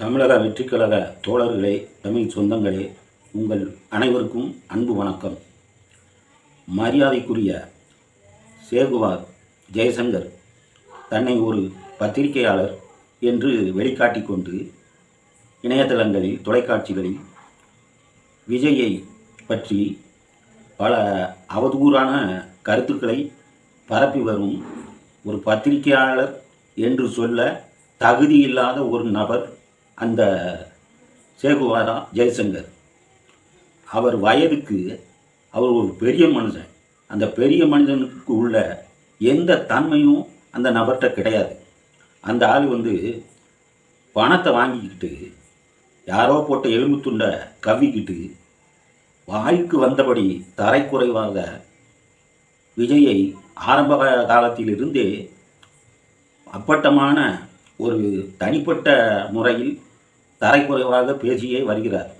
தமிழக வெற்றிக்கழக தோழர்களே தமிழ் சொந்தங்களே உங்கள் அனைவருக்கும் அன்பு வணக்கம். மரியாதைக்குரிய சேகுவார் ஜெயசங்கர் தன்னை ஒரு பத்திரிகையாளர் என்று வெளிக்காட்டிக்கொண்டு இணையதளங்களில் தொலைக்காட்சிகளில் விஜயை பற்றி பல அவதூறான கருத்துக்களை பரப்பி வரும் ஒரு பத்திரிகையாளர் என்று சொல்ல தகுதியில்லாத ஒரு நபர் அந்த சேகுவாரா ஜெயசங்கர். அவர் வயதுக்கு அவர் ஒரு பெரிய மனுஷன் அந்த பெரிய மனிதனுக்கு உள்ள எந்த தன்மையும் அந்த நபர்கிட்ட கிடையாது. அந்த ஆள் வந்து பணத்தை வாங்கிக்கிட்டு யாரோ போட்ட எலும்பு துண்டை கவ்விக்கிட்டு வாய்க்கு வந்தபடி தரைக்குறைவாக விஜயை ஆரம்ப காலத்திலிருந்தே அப்பட்டமான ஒரு தனிப்பட்ட முறையில் தரைக்குறைவாக பேசியே வருகிறார்.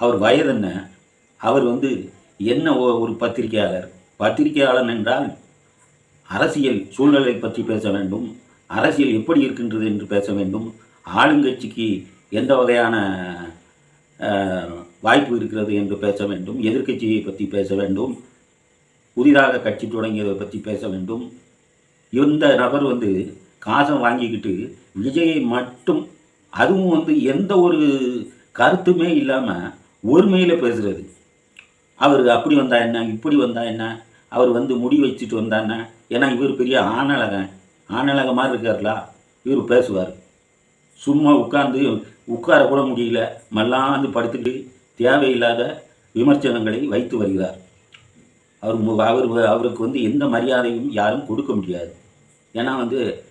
அவர் வயது என்ன? அவர் வந்து என்ன ஒரு பத்திரிகையாளர்? பத்திரிகையாளர் என்றால் அரசியல் சூழ்நிலை பற்றி பேச வேண்டும் அரசியல் எப்படி இருக்கின்றது என்று பேச வேண்டும் ஆளுங்கட்சிக்கு எந்த வகையான வாய்ப்பு இருக்கிறது என்று பேச வேண்டும் எதிர்க்கட்சியை பற்றி பேச வேண்டும் புதிதாக கட்சி தொடங்கியதை பற்றி பேச வேண்டும். இந்த நபர் வந்து காசை வாங்கிக்கிட்டு விஜயை மட்டும் அதுவும் வந்து எந்த ஒரு கருத்துமே இல்லாமல் ஒருமையில் பேசுகிறது அவர் அப்படி வந்தா என்ன இப்படி வந்தா என்ன அவர் வந்து முடி வச்சுட்டு வந்தா என்ன? ஏன்னா இவர் பெரிய ஆணழகன். ஆணழக மாதிரி இருக்கார்லா? இவர் பேசுவார். சும்மா உட்கார்ந்து உட்கார கூட முடியல. மல்லாந்து படுத்துட்டு தேவையில்லாத விமர்சனங்களை வைத்து வருகிறார். அவர் அவர் அவருக்கு வந்து எந்த மரியாதையும் யாரும் கொடுக்க முடியாது. ஏன்னா வந்து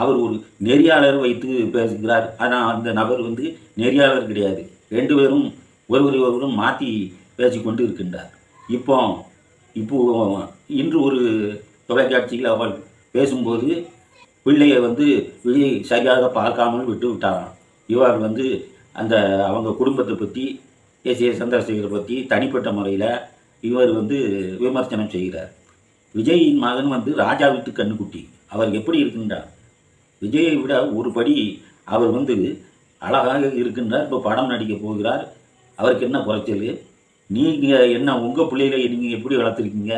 அவர் ஒரு நெறியாளர் வைத்து பேசுகிறார். ஆனால் அந்த நபர் வந்து நெறியாளர் கிடையாது. ரெண்டு பேரும் ஒருவரை ஒருவரும் மாற்றி பேசிக்கொண்டு இருக்கின்றார். இப்போ இப்போ இன்று ஒரு தொலைக்காட்சியில் அவள் பேசும்போது பிள்ளையை வந்து விஜய் சரியாக பார்க்காமல் விட்டு விட்டாராம். இவர் வந்து அந்த அவங்க குடும்பத்தை பற்றி எஸ். ஏ சந்திரசேகரை பற்றி தனிப்பட்ட முறையில் இவர் வந்து விமர்சனம் செய்கிறார். விஜயின் மகன் வந்து ராஜா வீட்டு கண்ணுக்குட்டி. அவர் எப்படி இருக்கின்றார்? விஜயை விட ஒரு படி அவர் வந்து அழகாக இருக்கின்றார். இப்போ படம் நடிக்க போகிறார். அவருக்கு என்ன குறைச்சல்? நீங்கள் என்ன உங்கள் பிள்ளைகளை நீங்கள் எப்படி வளர்த்துருக்கீங்க?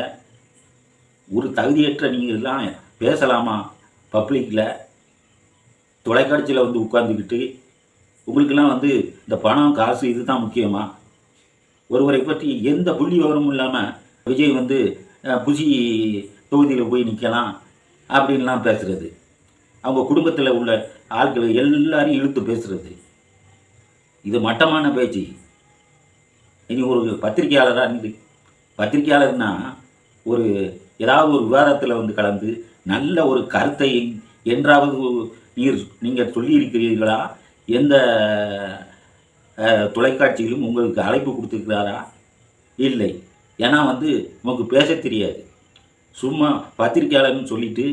ஒரு தகுதியற்ற நீங்கள் எல்லாம் பேசலாமா? பப்ளிக்கில் தொலைக்காட்சியில் வந்து உட்காந்துக்கிட்டு உங்களுக்கெல்லாம் வந்து இந்த பணம் காசு இதுதான் முக்கியமா? ஒருவரை பற்றி எந்த புள்ளி விவரமும் இல்லாமல் விஜய் வந்து புசி தொகுதியில் போய் நிற்கலாம் அப்படின்லாம் பேசுகிறது அவங்க குடும்பத்தில் உள்ள ஆட்களை எல்லாரையும் இழுத்து பேசுகிறது இது மட்டமான பேச்சு. இனி ஒரு பத்திரிகையாளராக இருந்து பத்திரிகையாளர்னா ஒரு ஏதாவது ஒரு விவாதத்தில் வந்து கலந்து நல்ல ஒரு கருத்தை என்றாவது நீர் நீங்கள் சொல்லியிருக்கிறீர்களா? எந்த தொலைக்காட்சியிலும் உங்களுக்கு அழைப்பு கொடுத்துருக்கிறாரா? இல்லை. ஏன்னா வந்து நமக்கு பேச தெரியாது. சும்மா பத்திரிக்கையாளர்னு சொல்லிட்டு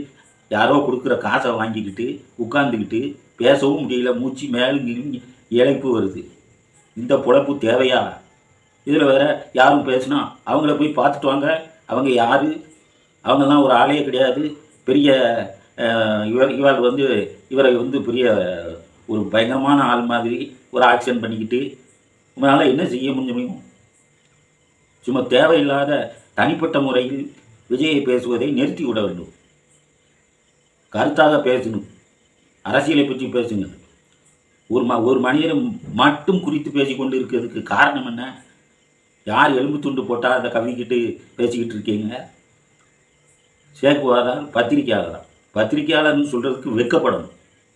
யாரோ கொடுக்குற காசை வாங்கிக்கிட்டு உட்காந்துக்கிட்டு பேசவும் முடியல. மூச்சு மேலும் இழைப்பு வருது. இந்த பொழப்பு தேவையா? இதில் வேற யாரும் பேசினா அவங்கள போய் பார்த்துட்டு வாங்க. அவங்க யார்? அவங்கெல்லாம் ஒரு ஆளே கிடையாது. பெரிய இவர் இவர் வந்து இவரை வந்து பெரிய ஒரு பயங்கரமான ஆள் மாதிரி ஒரு ஆக்ஷன் பண்ணிக்கிட்டு உங்களால் என்ன செய்ய முடியும்? சும்மா தேவையில்லாத தனிப்பட்ட முறையில் விஜயை பேசுவதை நிறுத்தி விட வேண்டும். கருத்தாக பேசணும் அரசியலை பற்றி பேசுங்க. ஒரு ம ஒரு மனிதரை மட்டும் குறித்து பேசிக்கொண்டு இருக்கிறதுக்கு காரணம் என்ன? யார் எலும்பு துண்டு போட்டால் அதை கவிக்கிட்டு பேசிக்கிட்டு இருக்கீங்க? சேக்குவாரா பத்திரிக்கையாளரா பத்திரிக்கையாளர்னு சொல்கிறதுக்கு வெட்கப்படணும்.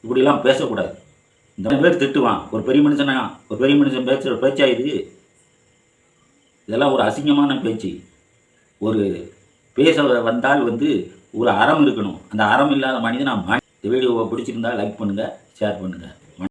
இப்படிலாம் பேசக்கூடாது. இந்த பேர் திட்டுவான். ஒரு பெரிய மனுஷனா ஒரு பெரிய மனுஷன் பேசுகிற பேச்சா இது? இதெல்லாம் ஒரு அசிங்கமான பேச்சு. ஒரு பேச வந்தால் வந்து ஒரு அறம் இருக்கணும். அந்த அறம் இல்லாத மனிதன் நான் இந்த வீடியோவை பிடிச்சிருந்தா லைக் பண்ணுங்கள் ஷேர் பண்ணுங்கள்